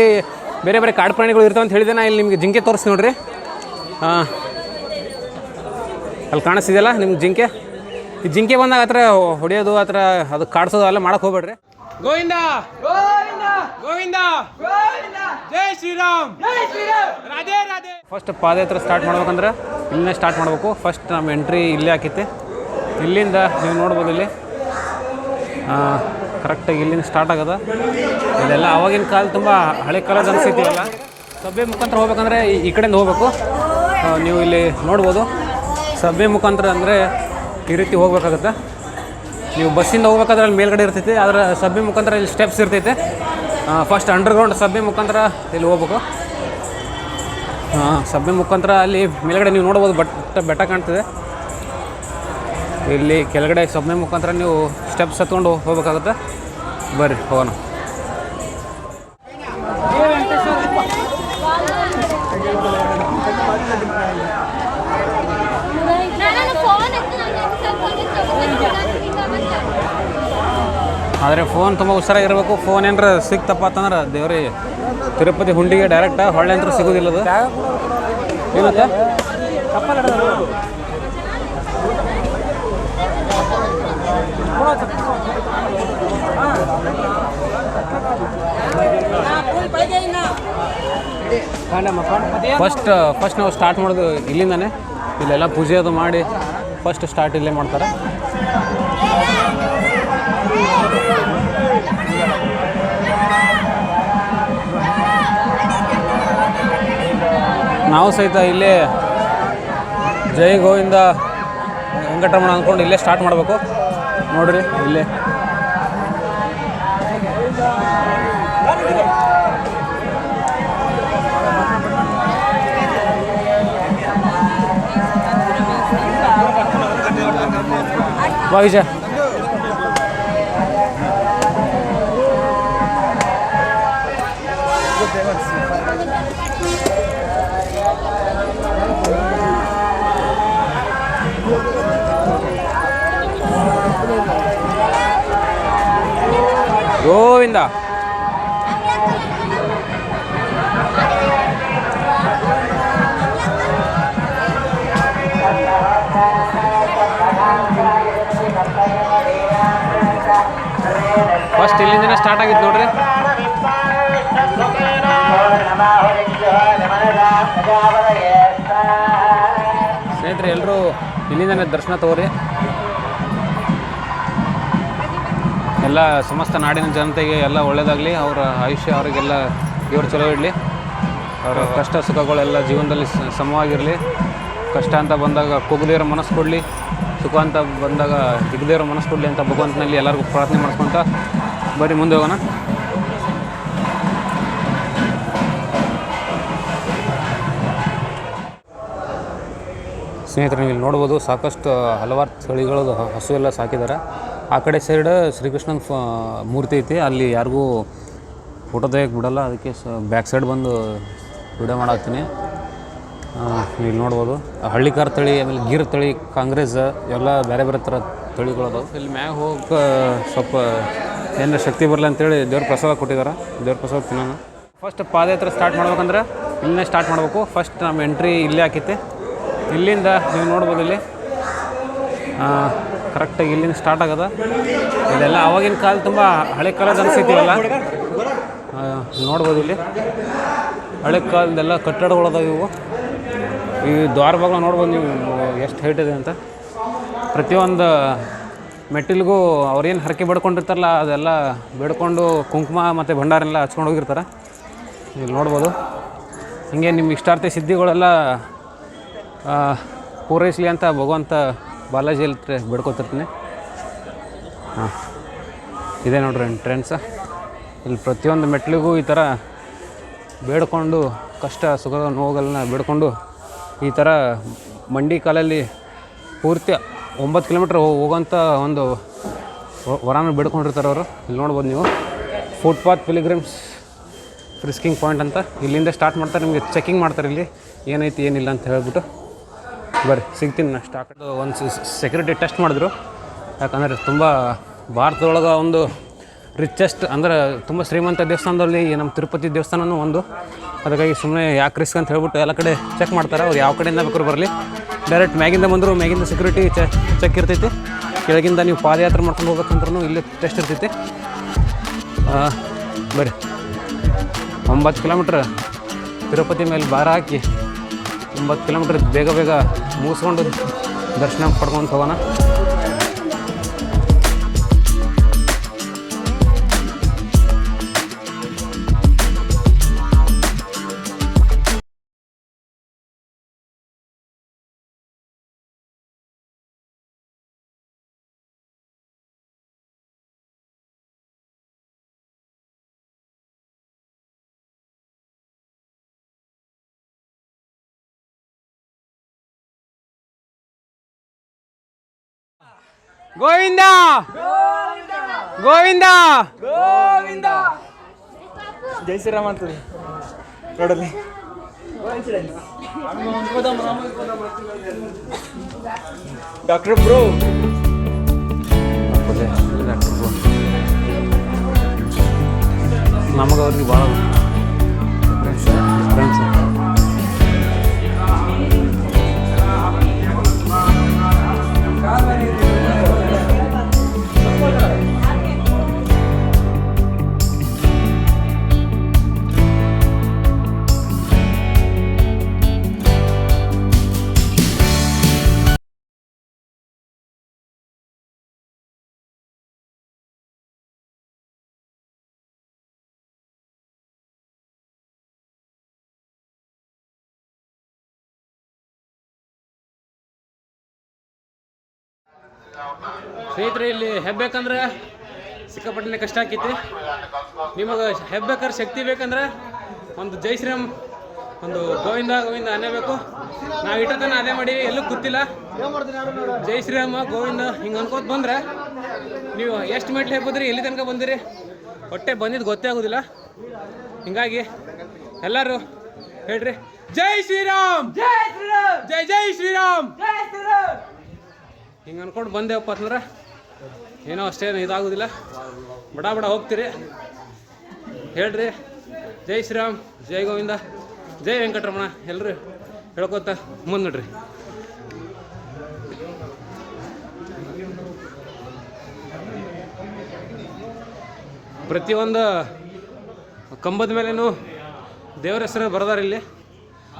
ಬೇರೆ ಬೇರೆ ಕಾಡು ಪ್ರಾಣಿಗಳು ಇರ್ತಾವೆ ಅಂತ ಹೇಳಿದೆ ನಾ ಇಲ್ಲಿ ನಿಮಗೆ ಜಿಂಕೆ ತೋರಿಸ್ತೀನಿ ನೋಡ್ರಿ. ಹಾಂ ಅಲ್ಲಿ ಕಾಣಿಸ್ತಿದೆಯಲ್ಲ ನಿಮ್ಗೆ ಜಿಂಕೆ? ಈ ಜಿಂಕೆ ಬಂದಾಗ ಆ ಥರ ಹೊಡೆಯೋದು ಆ ಥರ ಅದು ಕಾಡಿಸೋದು ಅಲ್ಲ ಮಾಡಕ್ಕೆ ಹೋಗ್ಬೇಡ್ರಿ. ಗೋವಿಂದ! ಗೋವಿಂದ! ಗೋವಿಂದ! ಜೈ ಶ್ರೀರಾಮ್! ಜೈ ಶ್ರೀರಾಮ್! ರಾಧೆ ರಾಧೆ! ಫಸ್ಟ್ ಪಾದಯಾತ್ರೆ ಸ್ಟಾರ್ಟ್ ಮಾಡ್ಬೇಕಂದ್ರೆ ಇಲ್ಲೇ ಸ್ಟಾರ್ಟ್ ಮಾಡಬೇಕು. ಫಸ್ಟ್ ನಮ್ಮ ಎಂಟ್ರಿ ಇಲ್ಲೇ ಹಾಕಿತ್ತೆ ಇಲ್ಲಿಂದ ನೀವು ನೋಡ್ಬೋದು ಇಲ್ಲಿ. ಕರೆಕ್ಟಾಗಿ ಇಲ್ಲಿಂದ ಸ್ಟಾರ್ಟ್ ಆಗದ. ಇದೆಲ್ಲ ಆವಾಗಿನ ಕಾಲ ತುಂಬ ಹಳೆ ಕಾಲದ ಅನಿಸ್ತೈತಿ ಅಲ್ಲ ಸಭೆ ಮುಖಾಂತರ ಹೋಗ್ಬೇಕಂದ್ರೆ ಈ- ಕಡೆಯಿಂದ ಹೋಗ್ಬೇಕು. ನೀವು ಇಲ್ಲಿ ನೋಡ್ಬೋದು. ಸಭೆ ಮುಖಾಂತರ ಅಂದರೆ ಈ ರೀತಿ ಹೋಗ್ಬೇಕಾಗತ್ತೆ. ನೀವು ಬಸ್ಸಿಂದ ಹೋಗ್ಬೇಕಾದ್ರೆ ಅಲ್ಲಿ ಮೇಲ್ಗಡೆ ಇರ್ತೈತಿ, ಆದರೆ ಸಬ್ಬೆ ಮುಖಾಂತರ ಇಲ್ಲಿ ಸ್ಟೆಪ್ಸ್ ಇರ್ತೈತೆ. ಫಸ್ಟ್ ಅಂಡರ್ಗ್ರೌಂಡ್ ಸಬ್ಬೆ ಮುಖಾಂತರ ಇಲ್ಲಿ ಹೋಗ್ಬೇಕು. ಹಾಂ ಸಬ್ಬೆ ಮುಖಾಂತರ ಅಲ್ಲಿ ಮೇಲ್ಗಡೆ ನೀವು ನೋಡ್ಬೋದು, ಬಟ್ ಬೆಟ್ಟ ಕಾಣ್ತದೆ. ಇಲ್ಲಿ ಕೆಳಗಡೆ ಸಬ್ಬೆ ಮುಖಾಂತರ ನೀವು ಸ್ಟೆಪ್ಸ್ ಹತ್ಕೊಂಡು ಹೋಗ್ಬೇಕಾಗುತ್ತೆ. ಬರ್ರಿ ಹೋಗೋಣ. ಆದರೆ ಫೋನ್ ತುಂಬ ಹುಷಾರಾಗಿರ್ಬೇಕು ಫೋನ್ ಏನಾರ ಸಿಕ್ತಪ್ಪ ಅಂತಂದ್ರೆ ದೇವ್ರಿ ತಿರುಪತಿ ಹುಂಡಿಗೆ ಡೈರೆಕ್ಟ್ ಹೊಳ್ಳೆ ಅಂತ ಸಿಗೋದಿಲ್ಲ ಅದು. ಫಸ್ಟ್ ಫಸ್ಟ್ ನಾವು ಸ್ಟಾರ್ಟ್ ಮಾಡೋದು ಇಲ್ಲಿಂದಾನೆ. ಇಲ್ಲೆಲ್ಲ ಪೂಜೆ ಅದು ಮಾಡಿ ಫಸ್ಟ್ ಸ್ಟಾರ್ಟ್ ಇಲ್ಲೇ ಮಾಡ್ತಾರೆ. ನಾವು ಸಹಿತ ಇಲ್ಲೇ ಜೈ ಗೋವಿಂದ ವೆಂಕಟರಮಣ ಅಂದ್ಕೊಂಡು ಇಲ್ಲೇ ಸ್ಟಾರ್ಟ್ ಮಾಡಬೇಕು. ನೋಡ್ರಿ, ಇಲ್ಲೇ. ಬಾ ವಿಜಯ ಗೋವಿಂದ ಫಸ್ಟ್ ಇಲ್ಲಿಂದನೇ ಸ್ಟಾರ್ಟ್ ಆಗಿತ್ತು ನೋಡ್ರಿ. ಸ್ನೇಹಿತರೆ ಎಲ್ಲರೂ ಇಲ್ಲಿಂದನೇ ದರ್ಶನ ತಗೋರಿ. ಎಲ್ಲ ಸಮಸ್ತ ನಾಡಿನ ಜನತೆಗೆ ಎಲ್ಲ ಒಳ್ಳೇದಾಗಲಿ. ಅವರ ಆಯುಷ್ಯ ಅವರಿಗೆಲ್ಲ ಇವರು ಚಲೋ ಇಡಲಿ ಅವರ ಕಷ್ಟ ಸುಖಗಳೆಲ್ಲ ಜೀವನದಲ್ಲಿ ಸಮವಾಗಿರಲಿ. ಕಷ್ಟ ಅಂತ ಬಂದಾಗ ಕುಗ್ದೇವ್ರ ಮನಸ್ಸು ಕೊಡಲಿ. ಸುಖ ಅಂತ ಬಂದಾಗ ಹಿಗ್ದೇರ ಮನಸ್ಸು ಕೊಡಲಿ ಅಂತ ಭಗವಂತನಲ್ಲಿ ಎಲ್ಲರಿಗೂ ಪ್ರಾರ್ಥನೆ ಮಾಡ್ಕೊತ ಬರೀ ಮುಂದೆ ಹೋಗೋಣ. ಸ್ನೇಹಿತರೆ, ನೀವು ಇಲ್ಲಿ ನೋಡ್ಬೋದು ಸಾಕಷ್ಟು ಹಲವಾರು ತಳಿಗಳು ಹಸು ಎಲ್ಲ ಸಾಕಿದ್ದಾರೆ. ಆ ಕಡೆ ಸೈಡ್ ಶ್ರೀಕೃಷ್ಣನ ಫ, ಮೂರ್ತಿ ಐತಿ. ಅಲ್ಲಿ ಯಾರಿಗೂ ಫೋಟೋ ತೆಗಿಯಕ್ಕೆ ಬಿಡಲ್ಲ. ಅದಕ್ಕೆ ಸ ಬ್ಯಾಕ್ ಸೈಡ್ ಬಂದು ವಿಡಿಯೋ ಮಾಡಾಕ್ತೀನಿ. ಇಲ್ಲಿ ನೋಡ್ಬೋದು. ಹಳ್ಳಿಕಾರ್ ತಳಿ, ಆಮೇಲೆ ಗೀರ್ ತಳಿ, ಕಾಂಗ್ರೆಸ್, ಎಲ್ಲ ಬೇರೆ ಬೇರೆ ಥರ ತಳಿಗಳದಾವೆ. ಇಲ್ಲಿ ಮ್ಯಾಗ ಹೋಗಕ್ಕೆ ಸ್ವಲ್ಪ ಏನಾರ ಶಕ್ತಿ ಬರಲಿ ಅಂತೇಳಿ ದೇವ್ರ ಪ್ರಸಾದ ಕೊಟ್ಟಿದ್ದಾರೆ ದೇವ್ರ ಪ್ರಸಾದ ತಿನ್ನೋಣ. ಫಸ್ಟ್ ಪಾದಯಾತ್ರೆ ಸ್ಟಾರ್ಟ್ ಮಾಡ್ಬೇಕಂದ್ರೆ ಇಲ್ಲೇ ಸ್ಟಾರ್ಟ್ ಮಾಡಬೇಕು. ಫಸ್ಟ್ ನಮ್ಮ ಎಂಟ್ರಿ ಇಲ್ಲೇ ಹಾಕಿತ್ತು ಇಲ್ಲಿಂದ ನೀವು ನೋಡ್ಬೋದು ಇಲ್ಲಿ. ಕರೆಕ್ಟಾಗಿ ಇಲ್ಲಿಂದ ಸ್ಟಾರ್ಟ್ ಆಗದ. ಇದೆಲ್ಲ ಆವಾಗಿನ ಕಾಲ ತುಂಬ ಹಳೆ ಕಾಲದ ಅನಿಸ್ತೈತಿವಲ್ಲ ನೋಡ್ಬೋದು ಇಲ್ಲಿ. ಹಳೆ ಕಾಲದೆಲ್ಲ ಕಟ್ಟಡಗಳು ಅದಾವೆ ಇವು. ಈ ದ್ವಾರ ನೋಡ್ಬೋದು ನೀವು ಎಷ್ಟು ಹೈಟ್ ಇದೆ ಅಂತ. ಪ್ರತಿಯೊಂದು ಮೆಟ್ಟಿಲಿಗೂ ಅವ್ರೇನು ಹರಕೆ ಬೇಡ್ಕೊಂಡಿರ್ತಾರಲ್ಲ, ಅದೆಲ್ಲ ಬೇಡ್ಕೊಂಡು ಕುಂಕುಮ ಮತ್ತು ಭಂಡಾರನೆಲ್ಲ ಹಚ್ಕೊಂಡು ಹೋಗಿರ್ತಾರೆ. ಇಲ್ಲಿ ನೋಡ್ಬೋದು. ಹೀಗೆ ನಿಮ್ಮ ಇಷ್ಟಾರ್ಥ ಸಿದ್ಧಿಗಳೆಲ್ಲ ಪೂರೈಸಲಿ ಅಂತ ಭಗವಂತ ಬಾಲಾಜಿಯಲ್ಲಿ ಬೇಡ್ಕೊತಿರ್ತೀನಿ. ಹಾಂ. ಇದೆ ನೋಡ್ರಿ ಎಂಟ್ರೆನ್ಸ ಇಲ್ಲಿ ಪ್ರತಿಯೊಂದು ಮೆಟ್ಲಿಗೂ ಈ ಥರ ಬೇಡ್ಕೊಂಡು, ಕಷ್ಟ ಸುಖ ನೋವುಗಳನ್ನ ಬೇಡ್ಕೊಂಡು ಈ ಥರ ಮಂಡಿ ಕಾಲಲ್ಲಿ ಪೂರ್ತಿ ಒಂಬತ್ತು ಕಿಲೋಮೀಟ್ರ್ ಹೋಗೋಂಥ ಒಂದು ವರಾನ ಬಿಡ್ಕೊಂಡಿರ್ತಾರೆ ಅವರು. ಇಲ್ಲಿ ನೋಡ್ಬೋದು ನೀವು. ಫುಟ್ಪಾತ್ ಪಿಲಿಗ್ರಿಮ್ಸ್ ಫ್ರಿಸ್ಕಿಂಗ್ ಪಾಯಿಂಟ್ ಅಂತ. ಇಲ್ಲಿಂದ ಸ್ಟಾರ್ಟ್ ಮಾಡ್ತಾರೆ, ನಿಮಗೆ ಚೆಕಿಂಗ್ ಮಾಡ್ತಾರೆ ಇಲ್ಲಿ. ಏನೈತಿ, ಏನಿಲ್ಲ ಅಂತ ಹೇಳ್ಬಿಟ್ಟು. ಬರ್ರಿ, ಸಿಗ್ತೀನಿ ನಾನು ಸ್ಟಾರ್ಟ್ ಒಂದು ಸೆಕ್ಯೂರಿಟಿ ಟೆಸ್ಟ್ ಮಾಡಿದ್ರು. ಯಾಕಂದರೆ ತುಂಬ ಭಾರತದೊಳಗೆ ಒಂದು ರಿಚೆಸ್ಟ್ ಅಂದ್ರೆ ತುಂಬ ಶ್ರೀಮಂತ ದೇವಸ್ಥಾನದಲ್ಲಿ ನಮ್ಮ ತಿರುಪತಿ ದೇವಸ್ಥಾನವೂ ಒಂದು. ಅದಕ್ಕಾಗಿ ಸುಮ್ಮನೆ ಯಾಕೆ ರಿಸ್ಕ್ ಅಂತ ಹೇಳ್ಬಿಟ್ಟು ಎಲ್ಲ ಕಡೆ ಚೆಕ್ ಮಾಡ್ತಾರೆ. ಅವ್ರು ಯಾವ ಕಡೆಯಿಂದ ಬೇಕಾದ್ರೂ ಬರಲಿ. ಡೈರೆಕ್ಟ್ ಮ್ಯಾಗಿಂದ ಬಂದರು, ಮ್ಯಾಗಿಂದ ಸೆಕ್ಯೂರಿಟಿ ಚೆಕ್ ಇರ್ತೈತಿ. ಕೆಳಗಿಂದ ನೀವು ಪಾದಯಾತ್ರೆ ಮಾಡ್ಕೊಂಡು ಹೋಗ್ಬೇಕಂದ್ರೂ ಇಲ್ಲಿ ಟೆಸ್ಟ್ ಇರ್ತೈತಿ. ಬರ್ರಿ. ಒಂಬತ್ತು ಕಿಲೋಮೀಟ್ರ್ ತಿರುಪತಿ ಮೇಲೆ ಭಾರ ಹಾಕಿ ಒಂಬತ್ತು ಕಿಲೋಮೀಟ್ರ್ ಬೇಗ ಬೇಗ ಮುಗಿಸ್ಕೊಂಡು ದರ್ಶನ ಪಡ್ಕೊಂಡು ಹೋಗೋಣ. ಗೋವಿಂದ! ಗೋವಿಂದ! ಗೋವಿಂದ! ಜೈ ಶ್ರೀರಾಮ್ ಅಂತ ರೋಡಲ್ಲಿ. Doctor bro. ನಮಗೆ ಅವ್ರಿಗೆ ಭಾಳ ಫ್ರೆಂಡ್ಸ್ ಸ್ನೇಹಿತರೆ ಇಲ್ಲಿ ಹೆಬ್ಬೇಕಂದ್ರೆ ಸಿಕ್ಕಾಪಟ್ಟೆ ಕಷ್ಟ ಆಕೈತಿ. ನಿಮಗೆ ಹೆಬ್ಬೇಕಾದ್ರೆ ಶಕ್ತಿ ಬೇಕಂದ್ರೆ ಒಂದು ಜೈ ಶ್ರೀರಾಮ್ ಒಂದು ಗೋವಿಂದ ಗೋವಿಂದ ಅನ್ನೇ ಬೇಕು. ನಾವು ಇಟ್ಟತನ ಅದೇ ಮಾಡಿ ಎಲ್ಲೂ ಗೊತ್ತಿಲ್ಲ. ಜೈ ಶ್ರೀರಾಮ ಗೋವಿಂದ ಹಿಂಗೆ ಅನ್ಕೋತ ಬಂದ್ರೆ ನೀವು ಎಷ್ಟು ಮೆಟ್ಲು ಹೆಬ್ಬದ್ರಿ ಎಲ್ಲಿ ತನಕ ಬಂದಿರಿ? ಹೊಟ್ಟೆ ಬಂದಿದ್ದು ಗೊತ್ತೇ ಆಗೋದಿಲ್ಲ. ಹಿಂಗಾಗಿ ಎಲ್ಲರೂ ಹೇಳ್ರಿ ಜೈ ಶ್ರೀರಾಮ್! ಜೈ ಶ್ರೀರಾಮ್! ಜೈ ಜೈ ಶ್ರೀರಾಮ್! ಹಿಂಗೆ ಅನ್ಕೊಂಡು ಬಂದೇವಪ್ಪ ಅಂತಂದ್ರೆ ಏನೋ ಅಷ್ಟೇನು ಇದಾಗೋದಿಲ್ಲ. ಬಡ ಬಡ ಹೋಗ್ತೀರಿ. ಹೇಳ್ರಿ. ಜೈ ಶ್ರೀರಾಮ್, ಜೈ ಗೋವಿಂದ, ಜೈ ವೆಂಕಟರಮಣ. ಎಲ್ಲರೂ ಹೇಳ್ಕೊತ ಮುಂದೆ ನೋಡ್ರಿ ಪ್ರತಿಯೊಂದು ಕಂಬದ ಮೇಲೇನು ದೇವರ ಹೆಸರು ಬರೆದಾರ ಇಲ್ಲಿ.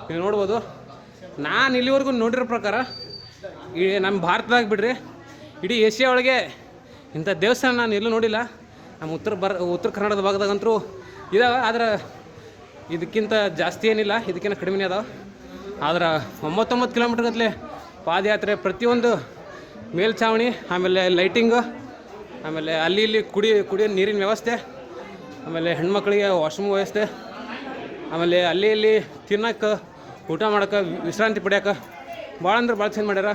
ನೀವು ನೋಡ್ಬೋದು. ನಾನು ಇಲ್ಲಿವರೆಗೂ ನೋಡಿರೋ ಪ್ರಕಾರ ಈ ನಮ್ಮ ಭಾರತದಾಗ ಬಿಡ್ರಿ, ಇಡೀ ಏಷ್ಯಾ ಒಳಗೆ ಇಂಥ ದೇವಸ್ಥಾನ ನಾನು ಎಲ್ಲೂ ನೋಡಿಲ್ಲ. ನಮ್ಮ ಉತ್ತರ ಬರ, ಉತ್ತರ ಕನ್ನಡದ ಭಾಗದಾಗಂತೂ ಇದಾವೆ, ಆದ್ರೆ ಇದಕ್ಕಿಂತ ಜಾಸ್ತಿ ಏನಿಲ್ಲ, ಇದಕ್ಕಿಂತ ಕಡಿಮೆನೇ ಅದಾವೆ. ಆದ್ರೆ ಒಂಬತ್ತೊಂಬತ್ತು ಕಿಲೋಮೀಟ್ರ್ ಪಾದಯಾತ್ರೆ ಪ್ರತಿಯೊಂದು ಮೇಲ್ಛಾವಣಿ ಆಮೇಲೆ ಲೈಟಿಂಗು ಆಮೇಲೆ ಅಲ್ಲಿ ಇಲ್ಲಿ ಕುಡಿ, ಕುಡಿಯೋ ನೀರಿನ ವ್ಯವಸ್ಥೆ, ಆಮೇಲೆ ಹೆಣ್ಮಕ್ಳಿಗೆ ವಾಶ್ರೂಮ್ ವ್ಯವಸ್ಥೆ, ಆಮೇಲೆ ಅಲ್ಲಿ ಇಲ್ಲಿ ತಿನ್ನಕ್ಕೆ ಊಟ ಮಾಡೋಕೆ, ವಿಶ್ರಾಂತಿ ಪಡ್ಯಾಕ ಭಾಳ ಅಂದ್ರೆ ಭಾಳ ಚೆಂದ ಮಾಡ್ಯಾರ.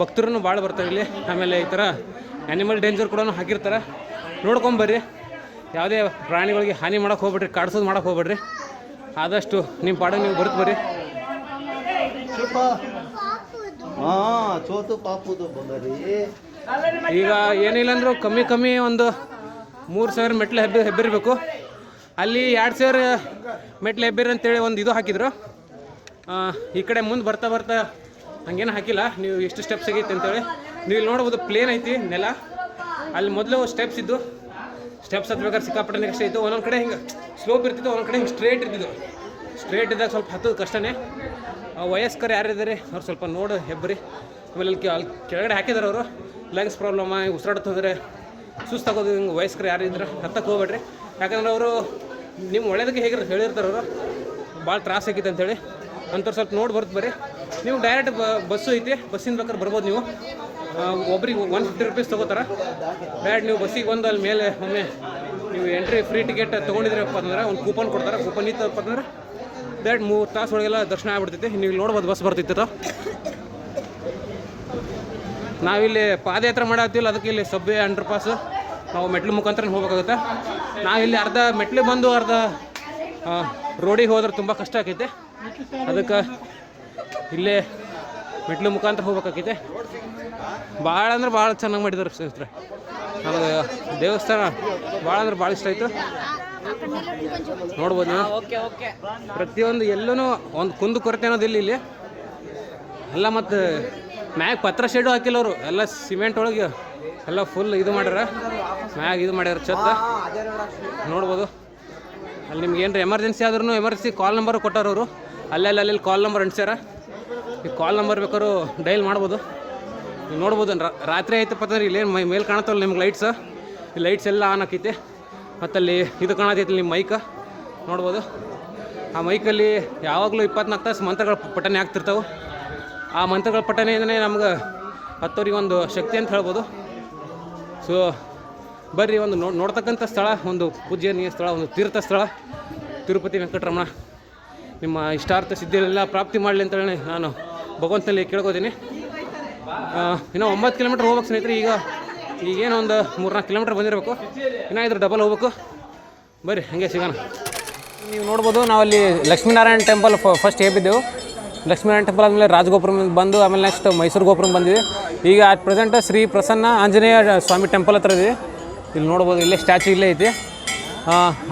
ಭಕ್ತರು ಭಾಳ ಬರ್ತಾರೆ ಇಲ್ಲಿ. ಆಮೇಲೆ ಈ ಥರ ಆ್ಯನಿಮಲ್ ಡೇಂಜರ್ ಕೂಡ ಹಾಕಿರ್ತಾರೆ. ನೋಡ್ಕೊಂಬರ್ರಿ ಯಾವುದೇ ಪ್ರಾಣಿಗಳಿಗೆ ಹಾನಿ ಮಾಡೋಕೆ ಹೋಗ್ಬೇಡ್ರಿ ಕಾಡ್ಸೋದು ಮಾಡೋಕೆ ಹೋಗ್ಬೇಡ್ರಿ. ಆದಷ್ಟು ನಿಮ್ಮ ಪಾಡಿಗೆ ನೀವು ಬರುತ್ತೆ ಬರ್ರಿ. ಈಗ ಏನಿಲ್ಲ ಅಂದರೂ ಕಮ್ಮಿ ಕಮ್ಮಿ ಒಂದು ಮೂರು ಸಾವಿರ ಮೆಟ್ಲು ಹೆಬ್ಬಿ ಹೆಬ್ಬಿರಬೇಕು. ಅಲ್ಲಿ ಎರಡು ಸಾವಿರ ಮೆಟ್ಲು ಹೆಬ್ಬಿರಿ ಅಂತೇಳಿ ಒಂದು ಇದು ಹಾಕಿದ್ರು. ಈ ಕಡೆ ಮುಂದೆ ಬರ್ತಾ ಬರ್ತಾ ಹಂಗೇನು ಹಾಕಿಲ್ಲ. ನೀವು ಎಷ್ಟು ಸ್ಟೆಪ್ಸ್ ಆಗೈತೆ ಅಂತೇಳಿ. ನೀವು ಇಲ್ಲಿ ನೋಡ್ಬೋದು ಪ್ಲೇನ್ ಐತಿ ನೆಲ. ಅಲ್ಲಿ ಮೊದಲು ಸ್ಟೆಪ್ಸ್ ಇದ್ದು. ಸ್ಟೆಪ್ಸ್ ಹತ್ಬೇಕಾದ್ರೆ ಸಿಕ್ಕಾಪಟ್ಟೆ ನೆಕ್ಸ್ಟ್ ಇತ್ತು ಒಂದೊಂದು ಕಡೆ ಹಿಂಗೆ ಸ್ಲೋಪ್ ಇರ್ತಿತ್ತು, ಒಂದೊಂದು ಕಡೆ ಹಿಂಗೆ ಸ್ಟ್ರೇಟ್ ಇರ್ತಿದ್ದು ಸ್ಟ್ರೇಟ್ ಇದ್ದಾಗ ಸ್ವಲ್ಪ ಹತ್ತೋದು ಕಷ್ಟನೇ. ವಯಸ್ಕರು ಯಾರಿದ್ದಾರೆ ಅವ್ರು ಸ್ವಲ್ಪ ನೋಡು ಹೆಬ್ಬರಿ ಆಮೇಲೆ ಅಲ್ಲಿ ಅಲ್ಲಿ ಕೆಳಗಡೆ ಹಾಕಿದಾರೆ ಅವರು. ಲಂಗ್ಸ್ ಪ್ರಾಬ್ಲಮ್ ಉಸಿರಾಡತ್ ಹೋದರೆ ಸುಸ್ತಾಗೋದು ಹಿಂಗೆ ವಯಸ್ಕರು ಯಾರು ಹತ್ತಕ್ಕೆ ಹೋಗ್ಬೇಡ್ರಿ. ಯಾಕಂದ್ರೆ ಅವರು ನಿಮ್ಮ ಒಳ್ಳೇದಕ್ಕೆ ಹೇಗೆ ಹೇಳಿರ್ತಾರೆ ಅವರು. ಭಾಳ ತ್ರಾಸ ಆಗೈತೆ ಅಂತೇಳಿ. ಅಂಥವ್ರು ಸ್ವಲ್ಪ ನೋಡಿ ಬರ್ತು ಬರ್ರಿ. ನೀವು ಡೈರೆಕ್ಟ್ ಬಸ್ಸು ಐತಿ, ಬಸ್ಸಿಂದ ಬೇಕಾದ್ರೆ ಬರ್ಬೋದು ನೀವು. ಒಬ್ರಿಗೆ ಒನ್ ಫಿಫ್ಟಿ ರುಪೀಸ್ ತೊಗೋತಾರ? ಬ್ಯಾಡ್, ನೀವು ಬಸ್ಸಿಗೆ ಬಂದು ಅಲ್ಲಿ ಮೇಲೆ ಒಮ್ಮೆ ನೀವು ಎಂಟ್ರಿ ಫ್ರೀ ಟಿಕೆಟ್ ತೊಗೊಂಡಿದ್ರಪ್ಪ ಅಂದ್ರೆ ಒಂದು ಕೂಪನ್ ಕೊಡ್ತಾರೆ? ಕೂಪನ್ ಇತ್ತಪ್ಪ ಅಂದ್ರೆ ಬ್ಯಾಡ್, ಮೂರು ತಾಸು ಒಳಗೆಲ್ಲ ದರ್ಶನ ಆಗ್ಬಿಡ್ತೈತಿ. ನೀವು ನೋಡ್ಬೋದು ಬಸ್ ಬರ್ತಿತ್ತು ನಾವಿಲ್ಲಿ ಪಾದಯಾತ್ರೆ ಮಾಡತ್ತೀವಲ್ಲ ಅದಕ್ಕೆ ಇಲ್ಲಿ ಸಬ್ಬೆ ಅಂಡರ್ ಪಾಸ್ ನಾವು ಮೆಟ್ಲು ಮುಖಾಂತರ ಹೋಗ್ಬೇಕಾಗುತ್ತೆ. ನಾವಿಲ್ಲಿ ಅರ್ಧ ಮೆಟ್ಲು ಬಂದು ಅರ್ಧ ರೋಡಿಗೆ ಹೋದ್ರೆ ತುಂಬ ಕಷ್ಟ ಆಕೈತೆ. ಅದಕ್ಕೆ ಇಲ್ಲೇ ಮೆಟ್ಲು ಮುಖಾಂತರ ಹೋಗ್ಬೇಕಾಕೈತೆ ಭಾಳ ಅಂದ್ರೆ ಭಾಳ ಚೆನ್ನಾಗಿ ಮಾಡಿದ್ದಾರೆ ಸ್ನೇಹಿತರೆ. ನಮಗೆ ದೇವಸ್ಥಾನ ಭಾಳ ಅಂದ್ರೆ ಭಾಳ ಇಷ್ಟ ಆಯಿತು. ನೋಡ್ಬೋದು ಪ್ರತಿಯೊಂದು ಎಲ್ಲೂ ಒಂದು ಕುಂದು ಕೊರತೆ ಅನ್ನೋದಿಲ್ಲ ಇಲ್ಲಿ ಎಲ್ಲ ಮತ್ತು ಮ್ಯಾಗ ಪತ್ರ ಶೇಡು ಹಾಕಿಲ್ಲವರು ಎಲ್ಲ ಸಿಮೆಂಟ್ ಒಳಗೆ ಎಲ್ಲ ಫುಲ್ ಇದು ಮಾಡ್ಯಾರ. ಮ್ಯಾಗ ಇದು ಮಾಡ್ಯಾರ ಛತ್ತ ನೋಡ್ಬೋದು. ಅಲ್ಲಿ ನಿಮ್ಗೆ ಏನಾರ ಎಮರ್ಜೆನ್ಸಿ ಆದ್ರೂ ಎಮರ್ಜೆನ್ಸಿ ಕಾಲ್ ನಂಬರ್ ಕೊಟ್ಟಾರವರು ಅವರು. ಅಲ್ಲೇ ಅಲ್ಲಿ ಅಲ್ಲಿ ಕಾಲ್ ನಂಬರ್ ಅಂಟಿಸ್ಯಾರ. ಈ ಕಾಲ್ ನಂಬರ್ ಬೇಕಾದ್ರೂ ಡೈಲ್ ಮಾಡ್ಬೋದು. ನೀವು ನೋಡ್ಬೋದು ರಾತ್ರಿ ಆಯ್ತಪ್ಪ ಅಂದ್ರೆ ಇಲ್ಲೇನು ಮೈ ಮೇಲೆ ಕಾಣತ್ತಲ್ಲ ನಿಮ್ಗೆ ಲೈಟ್ಸ್ ಈ ಲೈಟ್ಸ್ ಎಲ್ಲ ಆನ್ ಆಕೈತೆ. ಮತ್ತಲ್ಲಿ ಇದು ಕಾಣತೈತಿ ನಿಮ್ಮ ಮೈಕ್ ನೋಡ್ಬೋದು. ಆ ಮೈಕಲ್ಲಿ ಯಾವಾಗಲೂ ಇಪ್ಪತ್ನಾಲ್ಕು ತಾಸು ಮಂತ್ರಗಳ ಪಠನೆ ಆಗ್ತಿರ್ತಾವೆ. ಆ ಮಂತ್ರಗಳ ಪಠನೆಯಿಂದನೇ ನಮ್ಗೆ ಹತ್ತೋರಿಗೆ ಒಂದು ಶಕ್ತಿ ಅಂತ ಹೇಳ್ಬೋದು. ಸೊ ಬರ್ರಿ, ಒಂದು ನೋ ನೋಡ್ತಕ್ಕಂಥ ಸ್ಥಳ, ಒಂದು ಪೂಜ್ಯನೀಯ ಸ್ಥಳ, ಒಂದು ತೀರ್ಥ ಸ್ಥಳ. ತಿರುಪತಿ ವೆಂಕಟರಮಣ ನಿಮ್ಮ ಇಷ್ಟಾರ್ಥ ಸಿದ್ಧಿಯಲ್ಲೆಲ್ಲ ಪ್ರಾಪ್ತಿ ಮಾಡಲಿ ಅಂತೇಳಿ ನಾನು ಭಗವಂತನಲ್ಲಿ ಕೇಳ್ಕೊತೀನಿ. ಇನ್ನೂ ಒಂಬತ್ತು ಕಿಲೋಮೀಟ್ರ್ ಹೋಗ್ಬೇಕು ಸ್ನೇಹಿತರೆ, ಈಗ ಈಗೇನು ಒಂದು ಮೂರ್ನಾಲ್ಕು ಕಿಲೋಮೀಟ್ರ್ ಬಂದಿರಬೇಕು. ಇನ್ನೂ ಇದ್ರ ಡಬಲ್ ಹೋಗ್ಬೇಕು. ಬರ್ರಿ, ಹಂಗೆ ಸಿಗೋಣ. ನೀವು ನೋಡ್ಬೋದು ನಾವಲ್ಲಿ ಲಕ್ಷ್ಮೀನಾರಾಯಣ ಟೆಂಪಲ್ ಫಸ್ಟ್ ಹೇಗಿದ್ದೆವು ಲಕ್ಷ್ಮೀನಾರಾಯಣ ಟೆಂಪಲ್ ಆದಮೇಲೆ ರಾಜಗೋಪುರ ಬಂದು, ಆಮೇಲೆ ನೆಕ್ಸ್ಟ್ ಮೈಸೂರು ಗೋಪುರ ಬಂದಿದೆ ಈಗ at present Shri Prasanna Anjaneya Swami temple ಹತ್ರ ಇದೆ ಇಲ್ಲಿ ನೋಡ್ಬೋದು, ಇಲ್ಲೇ ಸ್ಟ್ಯಾಚು ಇಲ್ಲೇ ಐತಿ.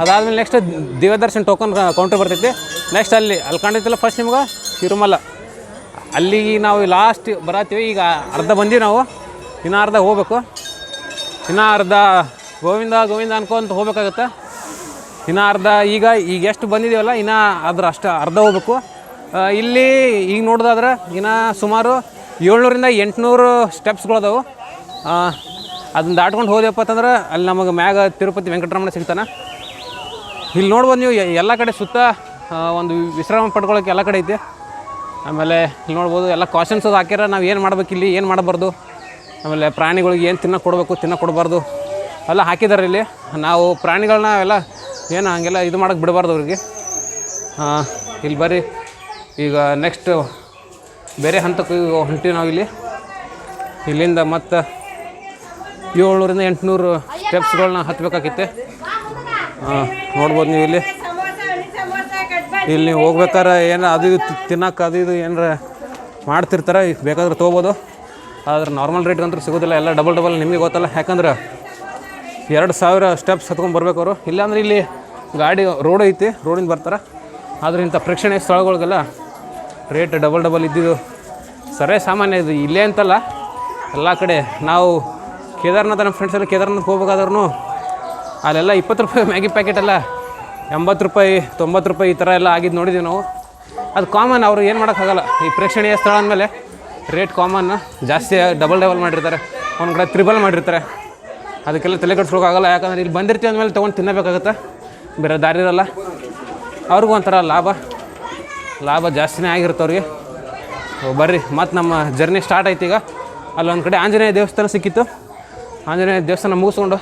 ಅದಾದಮೇಲೆ ನೆಕ್ಸ್ಟ್ ದೇವದರ್ಶನ್ ಟೋಕನ್ ಕೌಂಟ್ರ್ ಬರ್ತೈತಿ. ನೆಕ್ಸ್ಟ್ ಅಲ್ಲಿ ಅಲ್ಲಿ ಕಾಣ್ತೈತಿಲ್ಲ ಫಸ್ಟ್ ನಿಮ್ಗೆ? ತಿರುಮಲ. ಅಲ್ಲಿಗೆ ನಾವು ಲಾಸ್ಟ್ ಬರತ್ತೀವಿ, ಈಗ ಅರ್ಧ ಬಂದೀವಿ ನಾವು. ಇನ್ನೂ ಅರ್ಧ ಹೋಗ್ಬೇಕು. ಇನ್ನೂ ಅರ್ಧ ಗೋವಿಂದ ಗೋವಿಂದ ಅನ್ಕೊಂತ ಹೋಗ್ಬೇಕಾಗತ್ತೆ. ಇನ್ನು ಅರ್ಧ ಈಗ ಈಗ ಎಷ್ಟು ಬಂದಿದ್ದೀವಲ್ಲ ಇನ್ನು ಅದ್ರ ಅಷ್ಟು ಅರ್ಧ ಹೋಗ್ಬೇಕು. ಇಲ್ಲಿ ಈಗ ನೋಡೋದಾದ್ರೆ ಇನ್ನು ಸುಮಾರು ಏಳ್ನೂರಿಂದ ಎಂಟುನೂರು ಸ್ಟೆಪ್ಸ್ಗಳದಾವು ಅದನ್ನ ದಾಟ್ಕೊಂಡು ಹೋದೆಪ್ಪ ಅಂತಂದ್ರೆ ಅಲ್ಲಿ ನಮಗೆ ಮ್ಯಾಗ ತಿರುಪತಿ ವೆಂಕಟರಮಣ ಸಿಗ್ತಾನೆ. ಇಲ್ಲಿ ನೋಡ್ಬೋದು ನೀವು, ಎಲ್ಲ ಕಡೆ ಸುತ್ತ ಒಂದು ವಿಶ್ರಾಮ ಪಡ್ಕೊಳ್ಳೋಕೆ ಎಲ್ಲ ಕಡೆ ಐತೆ. ಆಮೇಲೆ ಇಲ್ಲಿ ನೋಡ್ಬೋದು ಎಲ್ಲ ಕಾಷನ್ಸ್ ಅದು ಹಾಕ್ಯಾರ, ನಾವು ಏನು ಮಾಡ್ಬೇಕು ಇಲ್ಲಿ, ಏನು ಮಾಡಬಾರ್ದು? ಆಮೇಲೆ ಪ್ರಾಣಿಗಳಿಗೆ ಏನು ತಿನ್ನೋ ಕೊಡಬೇಕು ತಿನ್ನಕ್ಕೆ ಕೊಡಬಾರ್ದು? ಎಲ್ಲ ಹಾಕಿದ್ದಾರೆ ಇಲ್ಲಿ. ನಾವು ಪ್ರಾಣಿಗಳನ್ನ ಎಲ್ಲ ಏನು ಹಂಗೆಲ್ಲ ಇದು ಮಾಡೋಕ್ಕೆ ಬಿಡಬಾರ್ದು ಅವ್ರಿಗೆ. ಇಲ್ಲಿ ಬರ್ರಿ. ಈಗ ನೆಕ್ಸ್ಟ್ ಬೇರೆ ಹಂತಕ್ಕೆ ಹೊಂಟಿವಿ ನಾವು ಇಲ್ಲಿ. ಇಲ್ಲಿಂದ ಮತ್ತು ಏಳ್ನೂರಿಂದ ಎಂಟುನೂರು ಸ್ಟೆಪ್ಸ್ಗಳನ್ನ ಹತ್ಬೇಕಾಗಿತ್ತೆ ಹಾಂ ನೋಡ್ಬೋದು ನೀವು ಇಲ್ಲಿ. ಇಲ್ಲಿ ನೀವು ಹೋಗ್ಬೇಕಾರೆ ಏನು ಅದು ಇದು ತಿನ್ನಕ್ಕೆ ಅದು ಇದು ಏನಾರ ಮಾಡ್ತಿರ್ತಾರೆ, ಈಗ ಬೇಕಾದ್ರೆ ತೊಗೋಬೋದು. ಆದ್ರೆ ನಾರ್ಮಲ್ ರೇಟ್ ಅಂದ್ರೆ ಸಿಗೋದಿಲ್ಲ, ಎಲ್ಲ ಡಬಲ್ ಡಬಲ್ ನಿಮಗೆ ಗೊತ್ತಲ್ಲ. ಯಾಕಂದ್ರೆ ಎರಡು ಸಾವಿರ ಸ್ಟೆಪ್ಸ್ ಹತ್ಕೊಂಡು ಬರ್ಬೇಕು ಅವರು. ಇಲ್ಲಾಂದ್ರೆ ಇಲ್ಲಿ ಗಾಡಿ ರೋಡ್ ಐತಿ ರೋಡಿಂದ ಬರ್ತಾರೆ. ಆದರೆ ಇಂಥ ಪ್ರೇಕ್ಷಣೀಯ ಸ್ಥಳಗಳಿಗೆಲ್ಲ ರೇಟ್ ಡಬಲ್ ಡಬಲ್ ಇದ್ದಿದ್ದು ಸರೇ ಸಾಮಾನ್ಯ ಇದು ಇಲ್ಲೇ ಅಂತಲ್ಲ. ಎಲ್ಲ ಕಡೆ ನಾವು ಕೇದಾರ್ನಾಥ ನಮ್ಮ ಫ್ರೆಂಡ್ಸ್ ಎಲ್ಲ ಕೇದಾರ್ನಾಥ್ ಹೋಗ್ಬೇಕಾದ್ರೂ ಅಲ್ಲೆಲ್ಲ ಇಪ್ಪತ್ತು ರೂಪಾಯಿ ಮ್ಯಾಗಿ ಪ್ಯಾಕೆಟ್ ಎಲ್ಲ ಎಂಬತ್ತು ರೂಪಾಯಿ, ತೊಂಬತ್ತು ರೂಪಾಯಿ ಈ ಥರ ಎಲ್ಲ ಆಗಿದ್ದು ನೋಡಿದ್ದೀವಿ ನಾವು. ಅದು ಕಾಮನ್ ಅವರು ಏನು ಮಾಡೋಕ್ಕಾಗಲ್ಲ ಈ ಪ್ರೇಕ್ಷಣೀಯ ಸ್ಥಳ ಅಂದಮೇಲೆ ರೇಟ್ ಕಾಮನ್ ಜಾಸ್ತಿ ಡಬಲ್ ಡಬಲ್ ಮಾಡಿರ್ತಾರೆ. ಒಂದು ಕಡೆ ತ್ರಿಬಲ್ ಮಾಡಿರ್ತಾರೆ. ಅದಕ್ಕೆಲ್ಲ ತಲೆ ಕೆಡ್ಸ್ಕೊಳಕ್ಕಾಗಲ್ಲ ಯಾಕಂದ್ರೆ ಇಲ್ಲಿ ಬಂದಿರ್ತೀವಿ ಅಂದಮೇಲೆ ತೊಗೊಂಡು ತಿನ್ನಬೇಕಾಗತ್ತೆ. ಬೇರೆ ದಾರಿ ಇರಲ್ಲ. ಅವ್ರಿಗೂ ಒಂಥರ ಲಾಭ. ಲಾಭ ಜಾಸ್ತಿನೇ ಆಗಿರುತ್ತೆ ಅವ್ರಿಗೆ. ಬರ್ರಿ. ಮತ್ತು ನಮ್ಮ ಜರ್ನಿ ಸ್ಟಾರ್ಟ್ ಆಯ್ತು ಈಗ. ಅಲ್ಲೊಂದು ಕಡೆ ಆಂಜನೇಯ ದೇವಸ್ಥಾನ ಸಿಕ್ಕಿತ್ತು. ಆಂಜನೇಯ ದೇವಸ್ಥಾನ ಮುಗಿಸ್ಕೊಂಡು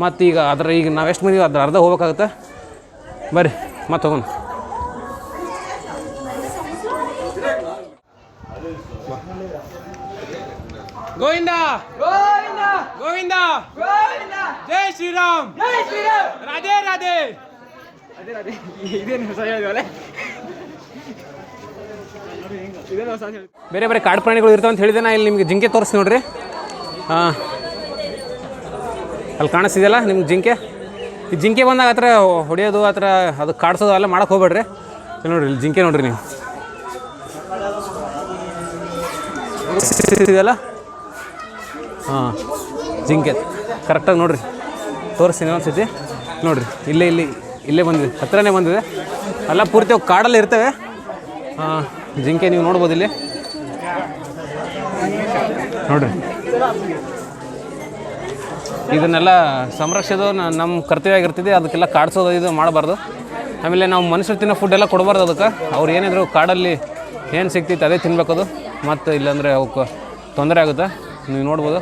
ಮತ್ತು ಈಗ ಅದರ ಈಗ ನಾವು ಎಷ್ಟು ಮಂದಿ ಅದ್ರ ಅರ್ಧ ಹೋಗ್ಬೇಕಾಗತ್ತೆ. ಬರ್ರಿ ಮತ್ತೆ ಹೋಗೋಣ. ಗೋವಿಂದ! ಗೋವಿಂದ! ಗೋವಿಂದ! ಗೋವಿಂದ! ಜೈ ಶ್ರೀರಾಮ್! ಜೈ ಶ್ರೀರಾಮ್! ರಾಧೆ ರಾಧೆ! ಅದೇ ಇದೇನು ಹೊಸ ಹೇಳಿದ್ವಲ್ಲ? ಬೇರೆ ಬೇರೆ ಕಾಡು ಪ್ರಾಣಿಗಳು ಇರ್ತಾವೆ ಅಂತ ಹೇಳಿದೆ ನಾ ಇಲ್ಲಿ ನಿಮಗೆ ಜಿಂಕೆ ತೋರಿಸ್ತೀನಿ ನೋಡ್ರಿ. ಹಾಂ. ಅಲ್ಲಿ ಕಾಣಿಸ್ತಿದೆಯಲ್ಲ ನಿಮ್ಗೆ ಜಿಂಕೆ? ಜಿಂಕೆ ಬಂದಾಗ ಥರ ಹೊಡೆಯೋದು ಆ ಅದು ಕಾಡ್ಸೋದು ಎಲ್ಲ ಮಾಡಕ್ಕೆ ಹೋಗ್ಬೇಡ್ರಿ. ನೋಡ್ರಿ, ಇಲ್ಲಿ ಜಿಂಕೆ ನೋಡ್ರಿ ನೀವು. ಇದೆಯಲ್ಲ ಹಾಂ, ಜಿಂಕೆ. ಕರೆಕ್ಟಾಗಿ ನೋಡ್ರಿ. ತೋರಿಸ್ತೀನಿ ಒಂದ್ಸತಿ ನೋಡ್ರಿ, ಇಲ್ಲೇ, ಇಲ್ಲಿ, ಇಲ್ಲೇ ಬಂದಿದೆ. ಹತ್ರನೇ ಬಂದಿದೆ. ಅಲ್ಲ, ಪೂರ್ತಿ ಕಾಡಲ್ಲಿ ಇರ್ತವೆ. ಹಾಂ, ಜಿಂಕೆ ನೀವು ನೋಡ್ಬೋದು ಇಲ್ಲಿ. ನೋಡ್ರಿ. ಇದನ್ನೆಲ್ಲ ಸಂರಕ್ಷಿಸೋದು ನಮ್ಮ ಕರ್ತವ್ಯ ಆಗಿರ್ತದೆ. ಅದಕ್ಕೆಲ್ಲ ಕಾಡ್ಸೋದು, ಇದು ಮಾಡಬಾರ್ದು. ಆಮೇಲೆ ನಾವು ಮನುಷ್ಯರು ತಿನ್ನೋ ಫುಡ್ ಎಲ್ಲ ಕೊಡಬಾರ್ದು ಅದಕ್ಕೆ. ಅವ್ರು ಏನಿದ್ರು ಕಾಡಲ್ಲಿ ಏನು ಸಿಗ್ತೈತೆ ಅದೇ ತಿನ್ಬೇಕದು. ಮತ್ತು ಇಲ್ಲಾಂದರೆ ಅವಕ್ಕೆ ತೊಂದರೆ ಆಗುತ್ತೆ. ನೀವು ನೋಡ್ಬೋದು.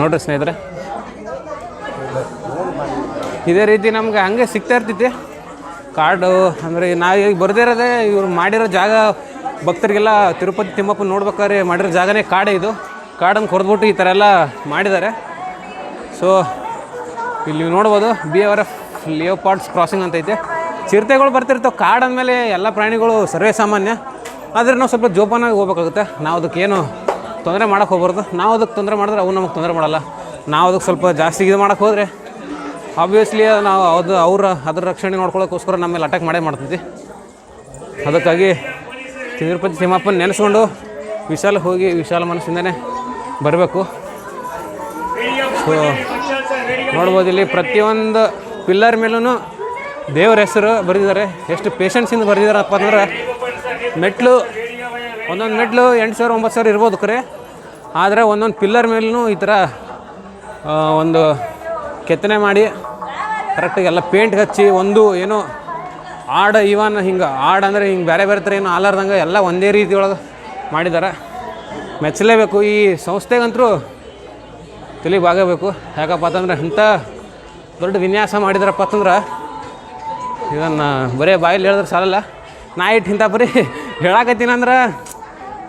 ನೋಡ್ರಿ ಸ್ನೇಹಿತರೆ. ಇದೇ ರೀತಿ ನಮ್ಗೆ ಹಂಗೆ ಸಿಗ್ತಾ ಇರ್ತೈತಿ ಕಾರ್ಡು ಅಂದರೆ ನಾವು ಈಗ ಬರದೇ ಇರೋದೇ ಇವ್ರು ಮಾಡಿರೋ ಜಾಗ, ಭಕ್ತರಿಗೆಲ್ಲ ತಿರುಪತಿ, ತಿಮ್ಮಪ್ಪ ನೋಡ್ಬೇಕಾದ್ರೆ ಮಾಡಿರೋ ಜಾಗನೇ ಕಾಡೇ ಇದು. ಕಾಡನ್ನು ಕೊರೆದ್ಬಿಟ್ಟು ಈ ಥರ ಎಲ್ಲ ಮಾಡಿದ್ದಾರೆ. ಸೊ ಇಲ್ಲಿ ನೋಡ್ಬೋದು B R F leopards crossing ಅಂತ ಐತೆ. ಚಿರತೆಗಳು ಬರ್ತಿರ್ತಾವೆ. ಕಾಡು ಅಂದಮೇಲೆ ಎಲ್ಲ ಪ್ರಾಣಿಗಳು ಸರ್ವೇ ಸಾಮಾನ್ಯ. ಆದರೆ ನಾವು ಸ್ವಲ್ಪ ಜೋಪಾನಾಗಿ ಹೋಗ್ಬೇಕಾಗುತ್ತೆ. ನಾವು ಅದಕ್ಕೇನು ತೊಂದರೆ ಮಾಡೋಕ್ಕೆ ಹೋಗ್ಬಾರ್ದು. ನಾವು ಅದಕ್ಕೆ ತೊಂದರೆ ಮಾಡಿದ್ರೆ ಅವು ನಮಗೆ ತೊಂದರೆ ಮಾಡಲ್ಲ. ನಾವು ಅದಕ್ಕೆ ಸ್ವಲ್ಪ ಜಾಸ್ತಿ ಇದು ಮಾಡೋಕ್ಕೆ ಹೋದರೆ ಆಬ್ವಿಯಸ್ಲಿ ನಾವು ಅದು ಅವ್ರ, ಅದ್ರ ರಕ್ಷಣೆ ನೋಡ್ಕೊಳ್ಳೋಕ್ಕೋಸ್ಕರ ನಮ್ಮ ಮೇಲೆ ಅಟ್ಯಾಕ್ ಮಾಡೇ ಮಾಡ್ತೈತಿ ಅದಕ್ಕಾಗಿ ತಿರುಪತಿ ತಿಮ್ಮಪ್ಪನ ನೆನೆಸ್ಕೊಂಡು ವಿಶಾಲ ಹೋಗಿ ವಿಶಾಲ ಮನಸ್ಸಿಂದನೇ ಬರಬೇಕು. ಸೊ ನೋಡ್ಬೋದು ಇಲ್ಲಿ ಪ್ರತಿಯೊಂದು ಪಿಲ್ಲರ್ ಮೇಲೂ ದೇವರ ಹೆಸರು ಬರೆದಿದ್ದಾರೆ. ಎಷ್ಟು ಪೇಷನ್ಸಿಂದ ಬರೆದಿದ್ದಾರಪ್ಪ ಅಂದ್ರೆ ಮೆಟ್ಲು, ಒಂದೊಂದು ಮೆಟ್ಲು ಎಂಟು ಸಾವಿರ, ಒಂಬತ್ತು ಸಾವಿರ ಇರ್ಬೋದು ಕರೆ ಆದರೆ ಒಂದೊಂದು ಪಿಲ್ಲರ್ ಮೇಲೂ ಈ ಥರ ಒಂದು ಕೆತ್ತನೆ ಮಾಡಿ ಕರೆಕ್ಟಾಗಿ ಎಲ್ಲ ಪೇಂಟ್ ಹಚ್ಚಿ ಒಂದು ಏನೋ ಆಡ ಇವನ್ ಹಿಂಗೆ, ಆಡ ಅಂದರೆ ಹಿಂಗೆ ಬೇರೆ ಬೇರೆ ಥರ ಏನು ಆಲಾರ್ದಂಗೆ ಎಲ್ಲ ಒಂದೇ ರೀತಿ ಒಳಗೆ ಮಾಡಿದ್ದಾರೆ ಮೆಚ್ಚಲೇಬೇಕು, ಈ ಸಂಸ್ಥೆಗಂತರೂ ತಿಳಿಬಾಗಬೇಕು ಯಾಕಪ್ಪ ಅಂತಂದ್ರೆ ಇಂಥ ದೊಡ್ಡ ವಿನ್ಯಾಸ ಮಾಡಿದ್ರಪ್ಪ ಅಂತಂದ್ರೆ ಇದನ್ನು ಬರೀ ಬಾಯಲ್ಲಿ ಹೇಳಿದ್ರೆ ಸಾಲಲ್ಲ. ನಾ ಇಟ್ಟು ಇಂಥ ಬರೀ ಹೇಳಾಕತ್ತೀನಿ ಅಂದ್ರೆ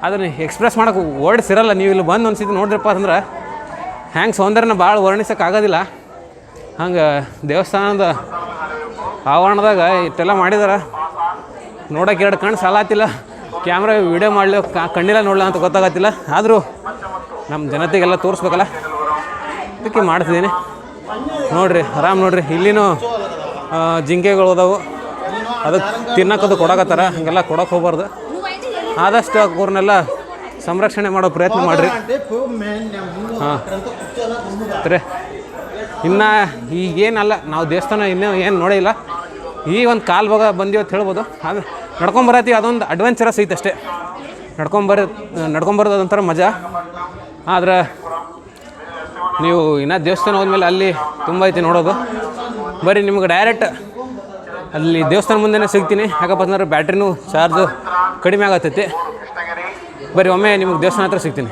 ಅದನ್ನು ಎಕ್ಸ್ಪ್ರೆಸ್ ಮಾಡೋಕೆ ವರ್ಡ್ಸ್ ನೀವು ಇಲ್ಲಿ ಬಂದು ಒಂದು ಸತಿ ನೋಡಿದ್ರಪ್ಪ ಅಂದ್ರೆ ಹ್ಯಾಂಗೆ ಸೌಂದರ್ಯನ ಭಾಳ ವರ್ಣಿಸೋಕ್ಕಾಗೋದಿಲ್ಲ ಹಂಗೆ ದೇವಸ್ಥಾನದ ಆವರಣದಾಗ ಇಷ್ಟೆಲ್ಲ ಮಾಡಿದಾರೆ. ನೋಡೋಕೆ ಎರಡು ಕಣ್ಣು ಸಾಲಾತಿಲ್ಲ ಕ್ಯಾಮ್ರಾ ವಿಡಿಯೋ ಮಾಡಲಿ ಕಣ್ಣಿಲ್ಲ ನೋಡಲ್ಲ ಅಂತ ಗೊತ್ತಾಗತ್ತಿಲ್ಲ. ಆದರೂ ನಮ್ಮ ಜನತೆಗೆಲ್ಲ ತೋರಿಸ್ಬೇಕಲ್ಲ. ಅದಕ್ಕೆ ಮಾಡ್ತಿದ್ದೀನಿ. ನೋಡ್ರಿ, ಆರಾಮ್ ನೋಡಿರಿ. ಇಲ್ಲಿನೂ ಜಿಂಕೆಗಳು ಅದಾವು. ಅದಕ್ಕೆ ತಿನ್ನಕ್ಕದು ಕೊಡಕತ್ತಾರ. ಹಂಗೆಲ್ಲ ಕೊಡಕ್ಕೆ ಹೋಗ್ಬಾರ್ದು. ಆದಷ್ಟು ಅವ್ರನ್ನೆಲ್ಲ ಸಂರಕ್ಷಣೆ ಮಾಡೋ ಪ್ರಯತ್ನ ಮಾಡಿರಿ. ಹಾಂ. ಇನ್ನು ಈಗೇನಲ್ಲ, ನಾವು ದೇವಸ್ಥಾನ ಇನ್ನೂ ಏನು ನೋಡಿಲ್ಲ ಈ ಒಂದು ಕಾಲು ಭಾಗ ಬಂದೀವಿ ಅಂತ ಹೇಳ್ಬೋದು. ಆದರೆ ನಡ್ಕೊಂಬರತ್ತೀವಿ ಅದೊಂದು ಅಡ್ವೆಂಚರಸ್ ಐತೆ ಅಷ್ಟೇ. ನಡ್ಕೊಂಬರ ನಡ್ಕೊಂಬರೋದು ಅದೊಂಥರ ಮಜಾ. ಆದರೆ ನೀವು ಇನ್ನೂ ದೇವಸ್ಥಾನ ಹೋದ್ಮೇಲೆ ಅಲ್ಲಿ ತುಂಬ ಐತಿ ನೋಡೋದು. ಬರೀ ನಿಮ್ಗೆ ಡೈರೆಕ್ಟ್ ಅಲ್ಲಿ ದೇವಸ್ಥಾನ ಮುಂದೆನೇ ಸಿಗ್ತೀನಿ. ಯಾಕಪ್ಪ ಅಂದ್ರೆ ಬ್ಯಾಟ್ರಿನೂ ಚಾರ್ಜು ಕಡಿಮೆ ಆಗತ್ತೈತಿ. ಬರೀ ಒಮ್ಮೆ ನಿಮಗೆ ದೇವಸ್ಥಾನ ಹತ್ರ ಸಿಗ್ತೀನಿ.